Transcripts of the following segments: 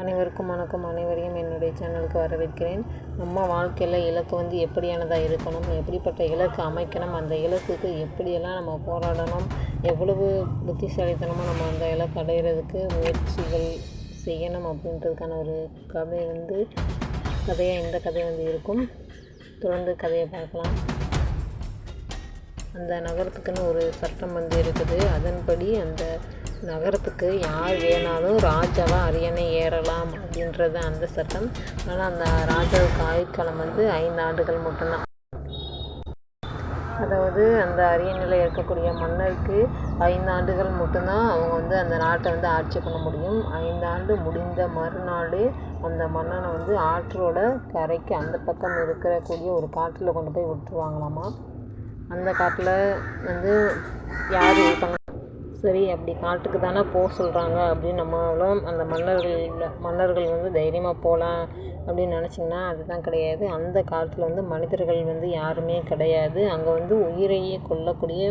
அனைவருக்கும் வணக்கம். அனைவரையும் என்னுடைய சேனலுக்கு வரவேற்கிறேன். நம்ம வாழ்க்கையில் இலக்கு வந்து எப்படியானதாக இருக்கணும் எப்படிப்பட்ட இலக்கு அமைக்கணும் அந்த இலக்குக்கு எப்படியெல்லாம் நம்ம போராடணும் எவ்வளவு புத்திசாலித்தனமாக நம்ம அந்த இலக்கு அடைகிறதுக்கு முயற்சிகள் செய்யணும் அப்படின்றதுக்கான ஒரு கதை வந்து கதையாக இந்த கதை வந்து இருக்கும். தொடர்ந்து கதையை பார்க்கலாம். அந்த நகரத்துக்குன்னு ஒரு சட்டம் வந்து இருக்குது. அதன்படி அந்த நகரத்துக்கு யார் வேணாலும் ராஜாவாக அரியணை ஏறலாம் அப்படின்றது அந்த சட்டம். ஆனால் அந்த ராஜாவுக்கு ஆயுட்காலம் வந்து ஐந்து ஆண்டுகள் மட்டும்தான். அதாவது அந்த அரியணையில் இருக்கக்கூடிய மன்னருக்கு ஐந்து ஆண்டுகள் மட்டும்தான் அவங்க வந்து அந்த நாட்டை வந்து ஆட்சி பண்ண முடியும். ஐந்து ஆண்டு முடிந்த மறுநாள் அந்த மன்னனை வந்து ஆற்றோட கரைக்கு அந்த பக்கம் இருக்கக்கூடிய ஒரு காட்டில் கொண்டு போய் விட்டுருவாங்களாமா? அந்த காட்டில் வந்து யார் இருப்பாங்க சரி அப்படி காட்டுக்கு தானே போக சொல்கிறாங்க அப்படின்னு நம்மளும் அந்த மன்னர்கள் மன்னர்கள் வந்து தைரியமாக போகலாம் அப்படின்னு நினச்சிங்கன்னா அதுதான் கிடையாது. அந்த காலத்தில் வந்து மனிதர்கள் வந்து யாருமே கிடையாது. அங்கே வந்து உயிரையே கொல்லக்கூடிய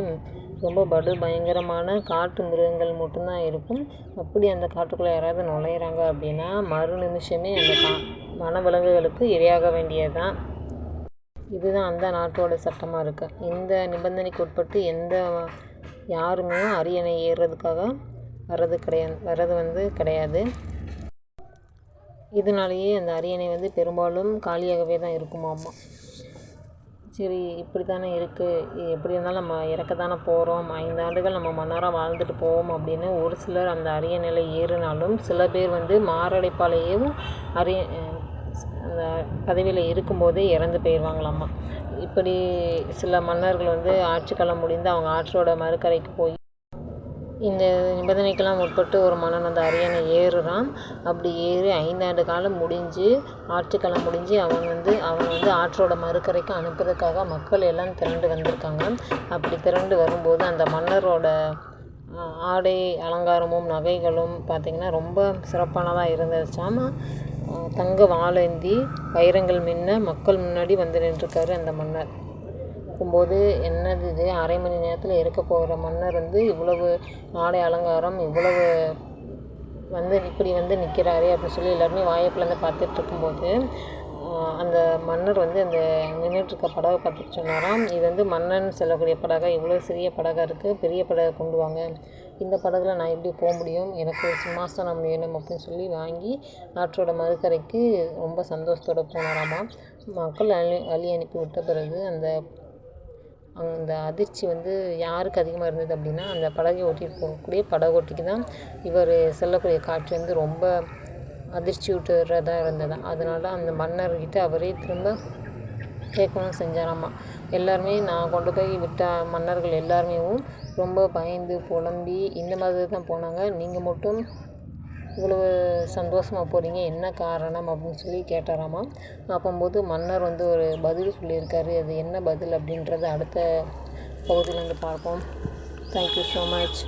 ரொம்ப படு பயங்கரமான காட்டு மிருகங்கள் மட்டும்தான் இருக்கும். அப்படி அந்த காட்டுக்குள்ளே யாராவது நுழையிறாங்க அப்படின்னா மறு நிமிஷமே அந்த கா வனவிலங்குகளுக்கு இரையாக வேண்டியது தான் இதுதான் அந்த நாட்டோட சட்டமாக இருக்குது இந்த நிபந்தனைக்கு உட்பட்டு எந்த யாருமே அரியணை ஏறுறதுக்காக வர்றது கிடையாது வர்றது வந்து கிடையாது. இதனாலேயே அந்த அரியணை வந்து பெரும்பாலும் காலியாகவே தான் இருக்குமாம்மா சரி இப்படி தானே இருக்குது எப்படி இருந்தாலும் நம்ம இறக்க தானே போகிறோம் ஐந்து ஆண்டுகள் நம்ம மன்னராக வாழ்ந்துட்டு போவோம் அப்படின்னு ஒரு சிலர் அந்த அரியணையில் ஏறினாலும் சில பேர் வந்து மாரடைப்பாலேயும் அரிய பதவியில் இருக்கும்போதே இறந்து போயிடுவாங்களாம்மா இப்படி சில மன்னர்கள் வந்து ஆட்சி காலம் முடிந்து அவங்க ஆற்றோட மறுக்கரைக்கு போய் இந்த நிபந்தனைக்கெல்லாம் உட்பட்டு ஒரு மன்னன் அந்த அரியணை ஏறுறான். அப்படி ஏறி ஐந்தாண்டு காலம் முடிஞ்சு ஆட்சிக்காலம் முடிஞ்சு அவன் வந்து அவன் வந்து ஆற்றோட மறுக்கரைக்கு அனுப்புறதுக்காக மக்கள் எல்லாம் திரண்டு வந்திருக்காங்க. அப்படி திரண்டு வரும்போது அந்த மன்னரோட ஆடை அலங்காரமும் நகைகளும் பார்த்திங்கன்னா ரொம்ப சிறப்பானதாக இருந்துச்சாமா தங்க வாழேந்தி வைரங்கள் மின்ன மக்கள் முன்னாடி வந்து நின்றுருக்காரு அந்த மன்னர். இருக்கும்போது என்னது இது? அரை மணி நேரத்தில் இருக்க போகிற மன்னர் வந்து இவ்வளவு ஆடை அலங்காரம் இவ்வளவு வந்து இப்படி வந்து நிற்கிறாரே அப்படின்னு சொல்லி எல்லாருமே வாயை பிளந்து பார்த்துட்டு இருக்கும்போது அந்த மன்னர் வந்து அந்த நின்றுட்டுருக்க படகை பார்த்துட்டு சொன்னாராம் இது வந்து மன்னன் செல்லக்கூடிய படகை இவ்வளோ சிறிய படகாக இருக்குது பெரிய படகை கொண்டு வாங்க. இந்த படகுல நான் எப்படி போக முடியும்? எனக்கு ஒரு சிம்மாசனம் வேணும் அப்படின்னு சொல்லி வாங்கி ஆற்றோட மறுக்கரைக்கு ரொம்ப சந்தோஷத்தோடு போனாராமா மக்கள் அழி அழி அனுப்பி விட்ட பிறகு அந்த அந்த அதிர்ச்சி வந்து யாருக்கு அதிகமாக இருந்தது அப்படின்னா அந்த படகை ஓட்டிகிட்டு போகக்கூடிய படகோட்டிக்கு தான் இவர் செல்லக்கூடிய காட்சி வந்து ரொம்ப அதிர்ச்சி விட்டுறதா இருந்தது. அதனால அந்த மன்னர்கிட்ட அவரே திரும்ப கேட்கணும் செஞ்சாராமா எல்லாருமே நான் கொண்டு போய் விட்ட மன்னர்கள் எல்லாருமே ரொம்ப பயந்து புலம்பி இந்த மாதிரி தான் போனாங்க. நீங்கள் மட்டும் இவ்வளவு சந்தோஷமாக போகிறீங்க என்ன காரணம் அப்படின்னு சொல்லி கேட்டாராமா. அப்போம்போது மன்னர் வந்து ஒரு பதில் சொல்லியிருக்காரு. அது என்ன பதில் அப்படின்றத அடுத்த பகுதியில் வந்து பார்ப்போம். Thank you so much